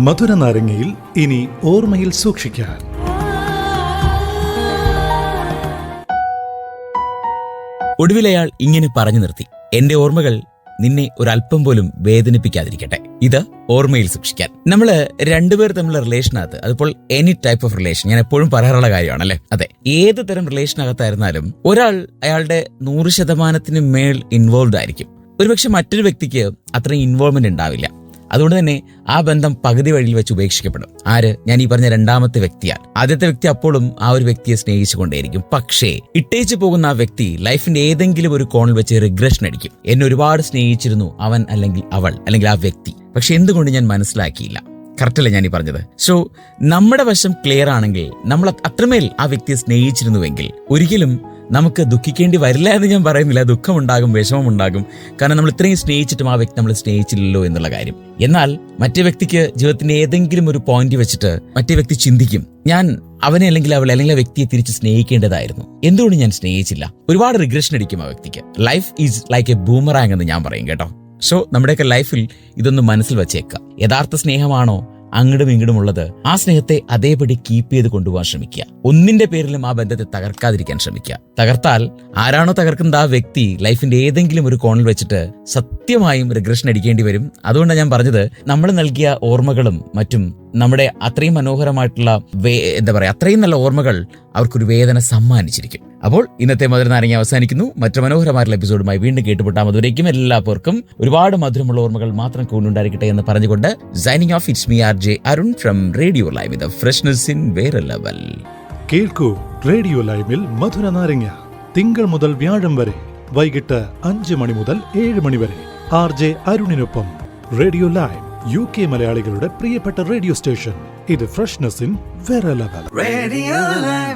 മധുര നാരങ്ങയിൽ ഇനി ഓർമ്മയിൽ സൂക്ഷിക്കാൻ. ഒടുവിൽ അയാൾ ഇങ്ങനെ പറഞ്ഞു നിർത്തി. എന്റെ ഓർമ്മകൾ നിന്നെ ഒരല്പം പോലും വേദനിപ്പിക്കാതിരിക്കട്ടെ. ഇത് ഓർമ്മയിൽ സൂക്ഷിക്കാൻ. നമ്മൾ രണ്ടുപേർ തമ്മിലുള്ള റിലേഷനകത്ത് അതിപ്പോൾ എനി ടൈപ്പ് ഓഫ് റിലേഷൻ ഞാൻ എപ്പോഴും പറയാറുള്ള കാര്യമാണല്ലേ? അതെ ഏത് തരം റിലേഷനകത്തായിരുന്നാലും ഒരാൾ അയാളുടെ നൂറ് ശതമാനത്തിന് മേൽ ഇൻവോൾവ് ആയിരിക്കും. ഒരുപക്ഷെ മറ്റൊരു വ്യക്തിക്ക് അത്രയും ഇൻവോൾവ്മെന്റ് ഉണ്ടാവില്ല. അതുകൊണ്ട് തന്നെ ആ ബന്ധം പകുതി വഴിയിൽ വെച്ച് ഉപേക്ഷിക്കപ്പെടും. ആര്? ഞാൻ ഈ പറഞ്ഞ രണ്ടാമത്തെ വ്യക്തിയാൽ ആദ്യത്തെ വ്യക്തി അപ്പോഴും ആ ഒരു വ്യക്തിയെ സ്നേഹിച്ചുകൊണ്ടേയിരിക്കും. പക്ഷേ ഇട്ടേച്ചു പോകുന്ന ആ വ്യക്തി ലൈഫിന്റെ ഏതെങ്കിലും ഒരു കോണിൽ വെച്ച് റിഗ്രഷൻ അടിക്കും. എന്നെ ഒരുപാട് സ്നേഹിച്ചിരുന്നു അവൻ അല്ലെങ്കിൽ അവൾ അല്ലെങ്കിൽ ആ വ്യക്തി. പക്ഷെ എന്തുകൊണ്ട് ഞാൻ മനസ്സിലാക്കിയില്ല? കറക്റ്റല്ലേ ഞാൻ ഈ പറഞ്ഞത്? സോ നമ്മുടെ വശം ക്ലിയർ ആണെങ്കിൽ നമ്മൾ അത്രമേൽ ആ വ്യക്തിയെ സ്നേഹിച്ചിരുന്നുവെങ്കിൽ ഒരിക്കലും നമുക്ക് ദുഃഖിക്കേണ്ടി വരില്ല എന്ന് ഞാൻ പറയുന്നില്ല. ദുഃഖമുണ്ടാകും വിഷമമുണ്ടാകും. കാരണം നമ്മൾ ഇത്രയും സ്നേഹിച്ചിട്ടും ആ വ്യക്തി നമ്മൾ സ്നേഹിച്ചില്ലല്ലോ എന്നുള്ള കാര്യം. എന്നാൽ മറ്റേ വ്യക്തിക്ക് ജീവിതത്തിന്റെ ഏതെങ്കിലും ഒരു പോയിന്റ് വെച്ചിട്ട് മറ്റേ വ്യക്തി ചിന്തിക്കും ഞാൻ അവനെ അല്ലെങ്കിൽ അവളെ അല്ലെങ്കിൽ ആ വ്യക്തിയെ തിരിച്ച് സ്നേഹിക്കേണ്ടതായിരുന്നു. എന്തുകൊണ്ട് ഞാൻ സ്നേഹിച്ചില്ല? ഒരുപാട് റിഗ്രഷൻ അടിക്കും ആ വ്യക്തിക്ക്. Life is like a boomerang എന്ന് ഞാൻ പറയും കേട്ടോ. സോ നമ്മുടെയൊക്കെ ലൈഫിൽ ഇതൊന്ന് മനസ്സിൽ വെച്ചേക്കുക. യഥാർത്ഥ സ്നേഹമാണോ? അങ്ങടും ഇങ്ങടും ഉള്ളത് ആ സ്നേഹത്തെ അതേപടി കീപ്പ് ചെയ്ത് കൊണ്ടുപോകാൻ ശ്രമിക്കുക. ഒന്നിന്റെ പേരിലും ആ ബന്ധത്തെ തകർക്കാതിരിക്കാൻ ശ്രമിക്കുക. തകർത്താൽ ആരാണോ തകർക്കുന്നത് ആ വ്യക്തി ലൈഫിന്റെ ഏതെങ്കിലും ഒരു കോണിൽ വെച്ചിട്ട് സത്യമായും റിഗ്രഷൻ അടിക്കേണ്ടി വരും. അതുകൊണ്ടാണ് ഞാൻ പറഞ്ഞത് നമ്മൾ നൽകിയ ഓർമ്മകളും മറ്റും നമ്മുടെ അത്രയും മനോഹരമായിട്ടുള്ള എന്താ പറയാ അത്രയും നല്ല ഓർമ്മകൾ അവർക്കൊരു വേദന സമ്മാനിച്ചിരിക്കും. അപ്പോൾ ഇന്നത്തെ മധുര നാരങ്ങ അവസാനിക്കുന്നു. മറ്റു മനോഹരമായിട്ടുള്ള എപ്പിസോഡുമായി വീണ്ടും കേട്ടുപെട്ടാൽ മധുരയ്ക്കും എല്ലാവർക്കും ഒരുപാട് മധുരമുള്ള ഓർമ്മകൾ മാത്രം കൊണ്ടുണ്ടായിരിക്കട്ടെ എന്ന് പറഞ്ഞുകൊണ്ട് signing off it's me R J Arun from radio live with freshness in വേറെ ലെവൽ കേൾക്കൂ റേഡിയോ ലൈവിൽ മധുര നാരങ്ങ. തിങ്കൾ മുതൽ വ്യാഴം വരെ വൈകിട്ട് അഞ്ച് മണി മുതൽ ഏഴ് മണി വരെ. ആർ ജെ അരുണിനൊപ്പം റേഡിയോ ലൈവ് യു കെ മലയാളികളുടെ പ്രിയപ്പെട്ട റേഡിയോ സ്റ്റേഷൻ ഇത് ഫ്രഷ്നസ് ഇൻ വേറെ ലെവൽ റേഡിയോ Lime.